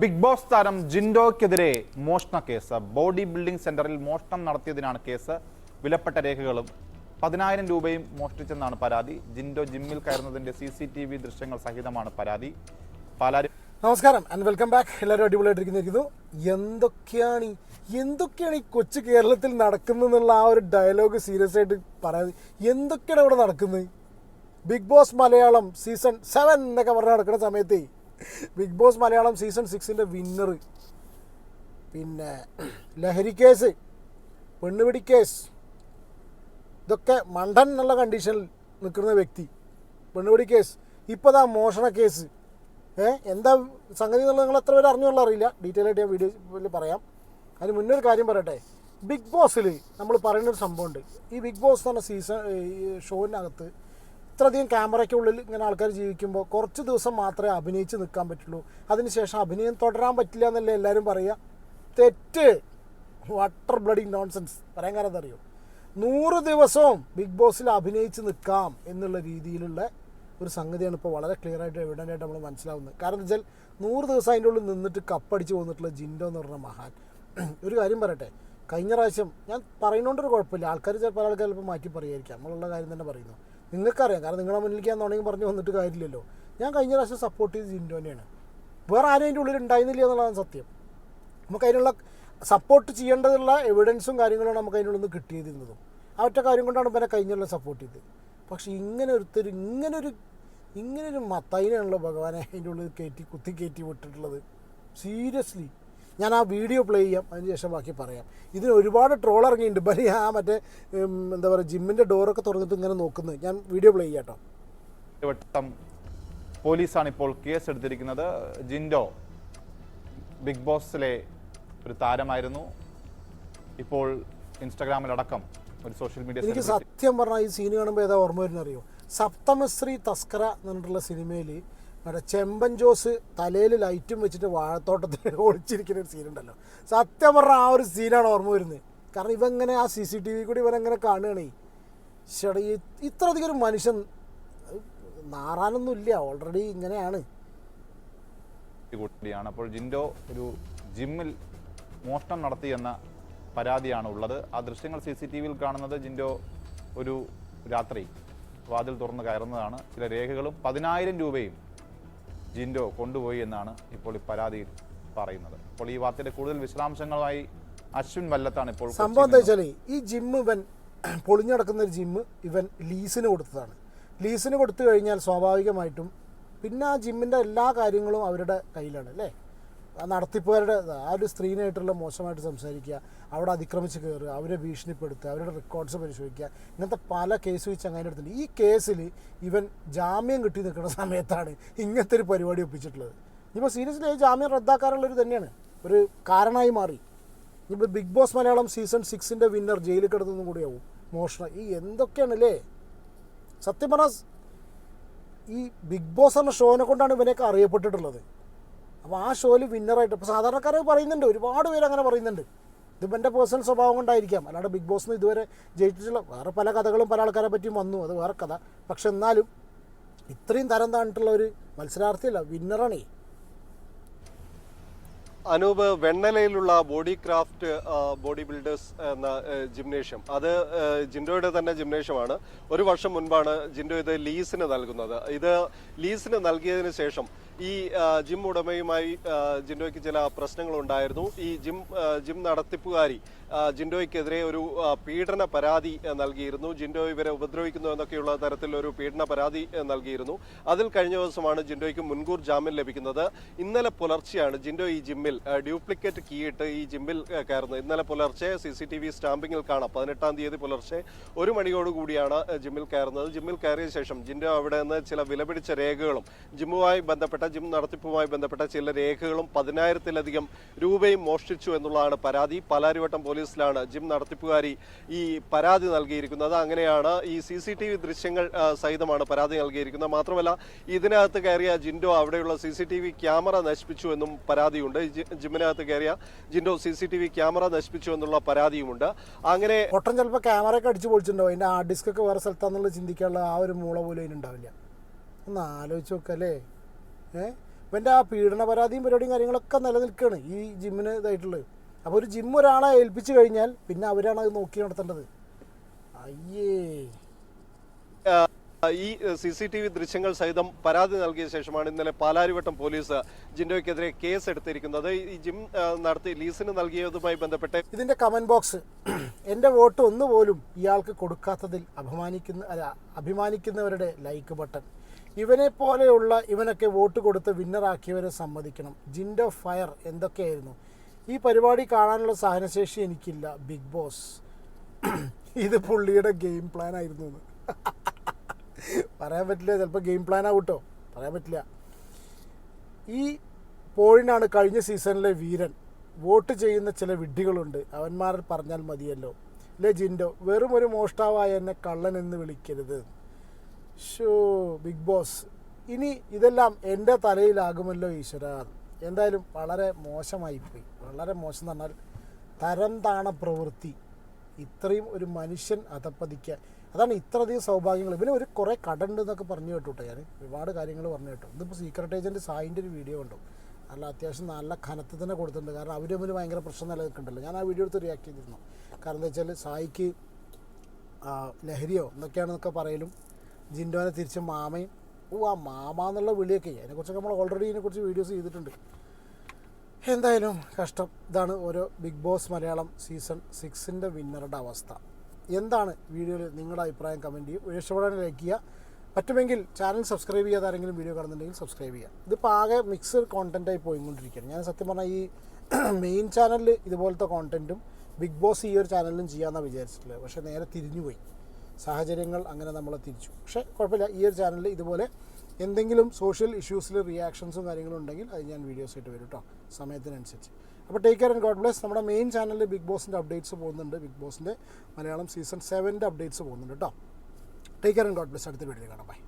Big boss താരം ജിൻഡോയ്ക്കെതിരെ മോഷണ case. Body building സെന്ററിൽ മോഷണം നടത്തിയതിനാണ് കേസ്. വിലപ്പെട്ട രേഖകളും പതിനായിരം രൂപയും മോഷ്ടിച്ചെന്നാണ് പരാതി. ജിൻഡോ ജിമ്മിൽ കയറുന്നതിന്റെ സി സി ടി വി ദൃശ്യങ്ങൾ സഹിതമാണ് പരാതി. നമസ്കാരം ആൻഡ് വെൽക്കം ബാക്ക് എല്ലാവരും അടിപൊളിയായിട്ടിരിക്കുന്നു എന്തൊക്കെയാണ് എന്തൊക്കെയാണ് ഈ കൊച്ചു കേരളത്തിൽ നടക്കുന്നതെന്നുള്ള ആ ഒരു ഡയലോഗ് സീരിയസ് ആയിട്ട് പറയാതെ എന്തൊക്കെയാണ് ഇവിടെ നടക്കുന്നത്? Bigg Boss Malayalam season seven എന്നൊക്കെ പറഞ്ഞ് നടക്കുന്ന സമയത്ത് ബിഗ് ബോസ് മലയാളം സീസൺ സിക്സിന്റെ വിന്നർ പിന്നെ ലഹരി കേസ് പെണ്ണുപിടി കേസ് ഇതൊക്കെ മണ്ടൻ എന്നുള്ള കണ്ടീഷനിൽ നിൽക്കുന്ന വ്യക്തി. പെണ്ണുപിടി കേസ്. ഇപ്പോൾ ദാ മോഷണ കേസ്. ഏ എന്താ സംഗതി എന്നുള്ളത് നിങ്ങൾ എത്ര പേര് അറിഞ്ഞുള്ള അറിയില്ല. ഡീറ്റെയിൽ ആയിട്ട് ഞാൻ വീഡിയോയിൽ പറയാം. അതിന് മുന്നേ ഒരു കാര്യം പറയട്ടെ. ബിഗ് ബോസിൽ നമ്മൾ പറയുന്നൊരു സംഭവമുണ്ട്. ഈ ബിഗ് ബോസ് എന്ന് പറഞ്ഞ സീസൺ ഈ ഷോവിനകത്ത് ഇത്രയധികം ക്യാമറയ്ക്കുള്ളിൽ ഇങ്ങനെ ആൾക്കാർ ജീവിക്കുമ്പോൾ കുറച്ച് ദിവസം മാത്രമേ അഭിനയിച്ച് നിൽക്കാൻ പറ്റുള്ളൂ. അതിനുശേഷം അഭിനയം തുടരാൻ പറ്റില്ല എന്നല്ലേ എല്ലാവരും പറയുക തെറ്റ്. വാട്ടർ ബ്ലഡി നോൺസെൻസ് പറയാൻ കാരണം അറിയോ? നൂറ് ദിവസവും ബിഗ് ബോസിൽ അഭിനയിച്ച് നിൽക്കാം എന്നുള്ള രീതിയിലുള്ള ഒരു സംഗതിയാണ് ഇപ്പോൾ വളരെ ക്ലിയർ ആയിട്ട് എവിഡന്റ് ആയിട്ട് നമ്മൾ മനസ്സിലാവുന്നത്. കാരണം എന്താ വെച്ചാൽ നൂറ് ദിവസം അതിന്റെ ഉള്ളിൽ നിന്നിട്ട് കപ്പടിച്ച് പോന്നിട്ടുള്ള ജിൻഡോ എന്ന് പറഞ്ഞ മഹാൻ. ഒരു കാര്യം പറയട്ടെ. കഴിഞ്ഞ പ്രാവശ്യം ഞാൻ പറയുന്നതുകൊണ്ടൊരു കുഴപ്പമില്ല. ആൾക്കാർ ചിലപ്പോൾ ആൾക്കാർ ചിലപ്പോൾ മാറ്റി പറയുമായിരിക്കാം നമ്മളുള്ള കാര്യം തന്നെ പറയുന്നു. നിങ്ങൾക്കറിയാം. കാരണം നിങ്ങളെ മുന്നിലേക്ക് ഞാൻ തുടങ്ങി പറഞ്ഞു വന്നിട്ട് കാര്യമില്ലല്ലോ. ഞാൻ കഴിഞ്ഞ പ്രാവശ്യം സപ്പോർട്ട് ചെയ്ത് ജിൻഡോനെയാണ്. വേറെ ആരും അതിന്റെ ഉള്ളിൽ ഉണ്ടായിരുന്നില്ല എന്നുള്ളതാണ് സത്യം. നമുക്ക് അതിനുള്ള സപ്പോർട്ട് ചെയ്യേണ്ടതുള്ള എവിഡൻസും കാര്യങ്ങളാണ് നമുക്ക് അതിനുള്ളിൽ നിന്ന് കിട്ടിയിരുന്നതും. ആ ഒറ്റ കാര്യം കൊണ്ടാണ് ഇവനെ കഴിഞ്ഞുള്ള സപ്പോർട്ട് ചെയ്തത്. പക്ഷേ ഇങ്ങനെ ഒരുത്തർ ഇങ്ങനൊരു ഇങ്ങനൊരു മത്തൈനാണല്ലോ ഭഗവാനെ അതിന്റെ ഉള്ളിൽ കയറ്റി കുത്തി കയറ്റി വിട്ടിട്ടുള്ളത്. സീരിയസ്ലി ഞാൻ ആ വീഡിയോ പ്ലേ ചെയ്യാം അതിന് ശേഷം ബാക്കി പറയാം. ഇതിന് ഒരുപാട് ട്രോൾ ഇറങ്ങിയിട്ടുണ്ട്. ബലി ആ മറ്റേ എന്താ പറയുക ജിമ്മിന്റെ ഡോറൊക്കെ തുറന്നിട്ട് ഇങ്ങനെ നോക്കുന്നത് ഞാൻ വീഡിയോ പ്ലേ ചെയ്യാം കേട്ടോ വട്ടം പോലീസാണ് ഇപ്പോൾ കേസ് എടുത്തിരിക്കുന്നത് ജിൻഡോ ബിഗ് ബോസിലെ ഒരു താരമായിരുന്നു. ഇപ്പോൾ ഇൻസ്റ്റാഗ്രാമിലടക്കം ഒരു സോഷ്യൽ മീഡിയ എനിക്ക് സത്യം പറഞ്ഞാൽ ഈ സീൻ കാണുമ്പോൾ ഏതാ ഓർമ്മ വരുന്നറിയോ? സപ്തമശ്രീ തസ്കര എന്ന് പറഞ്ഞിട്ടുള്ള സിനിമയിൽ മറ്റേ ചെമ്പൻ ജോസ് തലയിൽ ലൈറ്റും വെച്ചിട്ട് വാഴത്തോട്ടത്തിൽ ഒളിച്ചിരിക്കുന്ന ഒരു സീനുണ്ടല്ലോ. സത്യം പറഞ്ഞാൽ ആ ഒരു സീനാണ് ഓർമ്മ വരുന്നത്. കാരണം ഇവങ്ങനെ ആ സി സി ടി വി കൂടി ഇവനെങ്ങനെ കാണുകയാണേ. ചേട്ടാ ഇത്ര അധികം ഒരു മനുഷ്യൻ നാറാനൊന്നും ഇല്ല ഓൾറെഡി ഇങ്ങനെയാണ് കൂടിയാണ് അപ്പോൾ ജിൻഡോ ഒരു ജിമ്മിൽ മോഷണം നടത്തിയെന്ന പരാതിയാണ് ഉള്ളത്. ആ ദൃശ്യങ്ങൾ സി സി ടി വിയിൽ കാണുന്നത് ജിൻഡോ ഒരു രാത്രി വാതിൽ തുറന്ന് കയറുന്നതാണ്. ചില രേഖകളും പതിനായിരം രൂപയും ജിൻഡോ കൊണ്ടുപോയി എന്നാണ് ഇപ്പോൾ ഈ പരാതിയിൽ പറയുന്നത്. അപ്പോൾ ഈ വാർത്തയുടെ കൂടുതൽ വിശദാംശങ്ങളുമായി അശ്വിൻ വല്ലത്താണ് ഇപ്പോൾ സംഭവം എന്താ വെച്ചാൽ ഈ ജിമ്മ് ഇവൻ പൊളിഞ്ഞു കിടക്കുന്ന ഒരു ജിമ്മ് ഇവൻ ലീസിന് കൊടുത്തതാണ്. ലീസിന് കൊടുത്തു കഴിഞ്ഞാൽ സ്വാഭാവികമായിട്ടും പിന്നെ ആ ജിമ്മിന്റെ എല്ലാ കാര്യങ്ങളും അവരുടെ കയ്യിലാണ് അല്ലേ? നടത്തിപ്പുകാരുടെ ആ ഒരു സ്ത്രീനായിട്ടുള്ള മോശമായിട്ട് സംസാരിക്കുക അവിടെ അതിക്രമിച്ച് കയറുക അവരെ ഭീഷണിപ്പെടുത്തുക അവരുടെ റെക്കോർഡ്സ് പരിശോധിക്കുക ഇങ്ങനത്തെ പല കേസ് വെച്ച് അങ്ങനെ എടുത്തിട്ടുണ്ട് ഈ കേസിൽ ഇവൻ ജാമ്യം കിട്ടി നിൽക്കുന്ന സമയത്താണ് ഇങ്ങനത്തെ ഒരു പരിപാടി ഒപ്പിച്ചിട്ടുള്ളത്. ഇപ്പോൾ സീരിയസ്ലി ജാമ്യം റദ്ദാക്കാനുള്ളൊരു തന്നെയാണ്. ഒരു കാരണമായി മാറി. ഇപ്പോൾ ബിഗ് ബോസ് മലയാളം സീസൺ സിക്സിന്റെ വിന്നർ ജയിലിൽ കിടന്നതും കൂടിയാവും. മോഷണം. ഈ എന്തൊക്കെയാണല്ലേ? സത്യം പറഞ്ഞാൽ ഈ ബിഗ് ബോസ് എന്ന ഷോനെ കൊണ്ടാണ് ഇവനെയൊക്കെ അറിയപ്പെട്ടിട്ടുള്ളത്. അപ്പോൾ ആ ഷോയിൽ വിന്നറായിട്ട് ഇപ്പോൾ സാധാരണക്കാരെ പറയുന്നുണ്ട് ഒരുപാട് പേര് അങ്ങനെ പറയുന്നുണ്ട്. ഇതിപ്പോൾ എന്റെ പേഴ്സണൽ സ്വഭാവം കൊണ്ടായിരിക്കാം. അല്ലാണ്ട് ബിഗ് ബോസ് ഇതുവരെ ജയിച്ചിട്ടുള്ള വേറെ പല കഥകളും പല ആൾക്കാരെ പറ്റിയും വന്നു. അത് വേറെ കഥ. പക്ഷെ എന്നാലും ഇത്രയും തരം താണിട്ടുള്ള ഒരു മത്സരാർത്ഥിയല്ല വിന്നറാണേ അനൂപ് വെണ്ണലയിലുള്ള ബോഡി ക്രാഫ്റ്റ് ബോഡി ബിൽഡേഴ്സ് എന്ന ജിംനേഷ്യം. അത് ജിൻഡോയുടെ തന്നെ ജിംനേഷ്യമാണ്. ഒരു വർഷം മുൻപാണ് ജിൻഡോ ഇത് ലീസിന് നൽകുന്നത്. ഇത് ലീസിന് നൽകിയതിന് ശേഷം ഈ ജിം ഉടമയുമായി ജിൻഡോയ്ക്ക് ചില പ്രശ്നങ്ങളുണ്ടായിരുന്നു. ഈ ജിം ജിം നടത്തിപ്പുകാരി ജിൻഡോയ്ക്കെതിരെ ഒരു പീഡന പരാതി നൽകിയിരുന്നു. ജിൻഡോ ഇവരെ ഉപദ്രവിക്കുന്നു എന്നൊക്കെയുള്ള തരത്തിലൊരു പീഡന പരാതി നൽകിയിരുന്നു. അതിൽ കഴിഞ്ഞ ദിവസമാണ് ജിൻഡോയ്ക്ക് മുൻകൂർ ജാമ്യം ലഭിക്കുന്നത്. ഇന്നലെ പുലർച്ചെയാണ് ജിൻഡോ ഈ ജിമ്മിൽ ഡ്യൂപ്ലിക്കേറ്റ് കീയിട്ട് ഈ ജിമ്മിൽ കയറുന്നത്. ഇന്നലെ പുലർച്ചെ സി സി ടി വി സ്റ്റാമ്പിങ്ങിൽ കാണാം. പതിനെട്ടാം തീയതി പുലർച്ചെ ഒരു മണിയോടുകൂടിയാണ് ജിമ്മിൽ കയറുന്നത്. ജിമ്മിൽ കയറിയ ശേഷം ജിൻഡോ അവിടെ നിന്ന് ചില വിലപിടിച്ച രേഖകളും ജിമ്മുമായി ബന്ധപ്പെട്ട ജിം നടത്തിപ്പുമായി ബന്ധപ്പെട്ട ചില രേഖകളും പതിനായിരത്തിലധികം രൂപയും മോഷ്ടിച്ചു എന്നുള്ളതാണ് പരാതി. പാലാരിവട്ടം പോലീസിലാണ് ജിം നടത്തിപ്പുകാരി ഈ പരാതി നൽകിയിരിക്കുന്നത്. അങ്ങനെയാണ് ഈ സി സി ടി വി ദൃശ്യങ്ങൾ സഹിതമാണ് പരാതി നൽകിയിരിക്കുന്നത്. മാത്രമല്ല ഇതിനകത്ത് കയറിയ ജിൻഡോ അവിടെയുള്ള C C T V camera നശിപ്പിച്ചു എന്നും പരാതിയുണ്ട്. ജിമ്മിനകത്ത് കയറിയ Jinto C C T V camera നശിപ്പിച്ചു എന്നുള്ള പരാതിയുമുണ്ട്. അങ്ങനെ ഒട്ടും ചിലപ്പോൾ ക്യാമറയൊക്കെ അടിച്ച് പൊളിച്ചിട്ടുണ്ടോ? അതിന്റെ ഡിസ്ക് ഒക്കെ വേറെ സ്ഥലത്താണെന്നുള്ള ചിന്തിക്കാനുള്ള ആ ഒരു മൂള പോലും അതിനുണ്ടാവില്ല. ഒന്ന് ആലോചിച്ച് നോക്കല്ലേ? ഏ? ഇവന്റെ ആ പീഡന പരാതിയും പരിപാടിയും കാര്യങ്ങളൊക്കെ നിലനിൽക്കുകയാണ് ഈ ജിമ്മിന് ഇതായിട്ടുള്ളത്. അപ്പോൾ ഒരു ജിം ഒരാളെ ഏൽപ്പിച്ചു കഴിഞ്ഞാൽ പിന്നെ അവരാണ് അത് നോക്കി നടത്തേണ്ടത്. അയ്യേ. ഈ സി സി ടി വി ദൃശ്യങ്ങൾ സഹിതം പരാതി നൽകിയ ശേഷമാണ് ഇന്നലെ പാലാരിവട്ടം പോലീസ് ജിൻഡോയ്ക്കെതിരെ കേസ് എടുത്തിരിക്കുന്നത് ഈ ജിം നടത്തി ലീസിന് നൽകിയതുമായി ബന്ധപ്പെട്ട് ഇതിന്റെ കമന്റ് ബോക്സ് എന്റെ വോട്ട് ഒന്നുപോലും ഇയാൾക്ക് കൊടുക്കാത്തതിൽ അഭിമാനിക്കുന്ന അല്ല അഭിമാനിക്കുന്നവരുടെ ലൈക്ക് ബട്ടൺ ഇവനെ പോലെയുള്ള ഇവനൊക്കെ വോട്ട് കൊടുത്ത് വിന്നറാക്കിയവരെ സമ്മതിക്കണം. ജിൻഡോ ഫയർ എന്തൊക്കെയായിരുന്നു? ഈ പരിപാടി കാണാനുള്ള സഹനശേഷി എനിക്കില്ല ബിഗ് ബോസ് ഇത് പുള്ളിയുടെ ഗെയിം പ്ലാൻ ആയിരുന്നു എന്ന്. പറയാൻ പറ്റില്ല ചിലപ്പോൾ ഗെയിം പ്ലാൻ ആവട്ടോ പറയാൻ പറ്റില്ല. ഈ പോളിനാണ് കഴിഞ്ഞ സീസണിലെ വീരൻ. വോട്ട് ചെയ്യുന്ന ചില വിഡ്ഢികളുണ്ട്. അവന്മാർ പറഞ്ഞാൽ മതിയല്ലോ. അല്ലേ ജിൻഡോ വെറും ഒരു മോഷ്ടാവായ എന്നെ കള്ളൻ എന്ന് വിളിക്കരുത്. ഷോ ബിഗ് ബോസ് ഇനി ഇതെല്ലാം എന്റെ തലയിലാകുമല്ലോ ഈശ്വര. എന്തായാലും വളരെ മോശമായി പോയി. വളരെ മോശം എന്ന് പറഞ്ഞാൽ തരം താണ പ്രവൃത്തി. ഇത്രയും ഒരു മനുഷ്യൻ അധപ്പതിക്കുക അതാണ് ഇത്രയധികം സൗഭാഗ്യങ്ങൾ. ഇവന് ഒരു കുറേ കടണ്ട് എന്നൊക്കെ പറഞ്ഞു കേട്ടോ ഞാൻ ഒരുപാട് കാര്യങ്ങൾ പറഞ്ഞു കേട്ടോ. ഇതിപ്പോൾ സീക്രട്ട് ഏജന്റ് സായിന്റെ ഒരു വീഡിയോ ഉണ്ടോ നല്ല അത്യാവശ്യം നല്ല കനത്ത് തന്നെ കൊടുത്തിട്ടുണ്ട്. കാരണം അവർ തമ്മിൽ ഭയങ്കര പ്രശ്നം നിലനിൽക്കുന്നുണ്ടല്ലോ. ഞാൻ ആ വീഡിയോ എടുത്ത് റിയാക്ട് ചെയ്തിരുന്നു. കാരണം എന്താ വെച്ചാൽ സായിക്ക് ലഹരിയോ എന്നൊക്കെയാണെന്നൊക്കെ പറയലും ജിൻഡോനെ തിരിച്ച് മാമയും ഓ ആ മാമ എന്നുള്ള വിളിയൊക്കെ അതിനെക്കുറിച്ചൊക്കെ നമ്മൾ ഓൾറെഡി ഇതിനെക്കുറിച്ച് വീഡിയോസ് ചെയ്തിട്ടുണ്ട്. എന്തായാലും കഷ്ടം. ഇതാണ് ഓരോ ബിഗ് ബോസ് മലയാളം സീസൺ സിക്സിന്റെ വിന്നറുടെ അവസ്ഥ. എന്താണ് വീഡിയോയിൽ നിങ്ങളുടെ അഭിപ്രായം? കമന്റ് ചെയ്യും. ഇഷ്ടപ്പെടാൻ ലൈക്ക് ചെയ്യുക. പറ്റുമെങ്കിൽ ചാനൽ സബ്സ്ക്രൈബ് ചെയ്യാതെ ആരെങ്കിലും വീഡിയോ കാണുന്നുണ്ടെങ്കിൽ സബ്സ്ക്രൈബ് ചെയ്യുക. ഇതിപ്പോൾ ആകെ മിക്സഡ് കോണ്ടന്റായി പോയിക്കൊണ്ടിരിക്കുകയാണ്. ഞാൻ സത്യം പറഞ്ഞാൽ ഈ മെയിൻ ചാനലിൽ ഇതുപോലത്തെ കോണ്ടന്റും ബിഗ് ബോസ് ഈ ഒരു ചാനലിലും ചെയ്യാമെന്നാണ് വിചാരിച്ചിട്ടുള്ളത്. പക്ഷേ നേരെ തിരിഞ്ഞു പോയി സാഹചര്യങ്ങൾ അങ്ങനെ നമ്മൾ തിരിച്ചു. പക്ഷേ കുഴപ്പമില്ല. ഈ ഒരു ചാനലിൽ ഇതുപോലെ എന്തെങ്കിലും സോഷ്യൽ ഇഷ്യൂസിൽ റിയാക്ഷൻസും കാര്യങ്ങളും ഉണ്ടെങ്കിൽ അത് ഞാൻ വീഡിയോസ് ആയിട്ട് വരും കേട്ടോ സമയത്തിനനുസരിച്ച്. അപ്പോൾ take care and God bless നമ്മുടെ മെയിൻ ചാനലിൽ ബിഗ് ബോസിന്റെ അപ്ഡേറ്റ്സ് പോകുന്നുണ്ട്. ബിഗ് ബോസിന്റെ മലയാളം സീസൺ സെവന്റെ അപ്ഡേറ്റ്സ് പോകുന്നുണ്ട് കേട്ടോ take care and God bless അടുത്ത വീഡിയോയിൽ കാണാം. ബൈ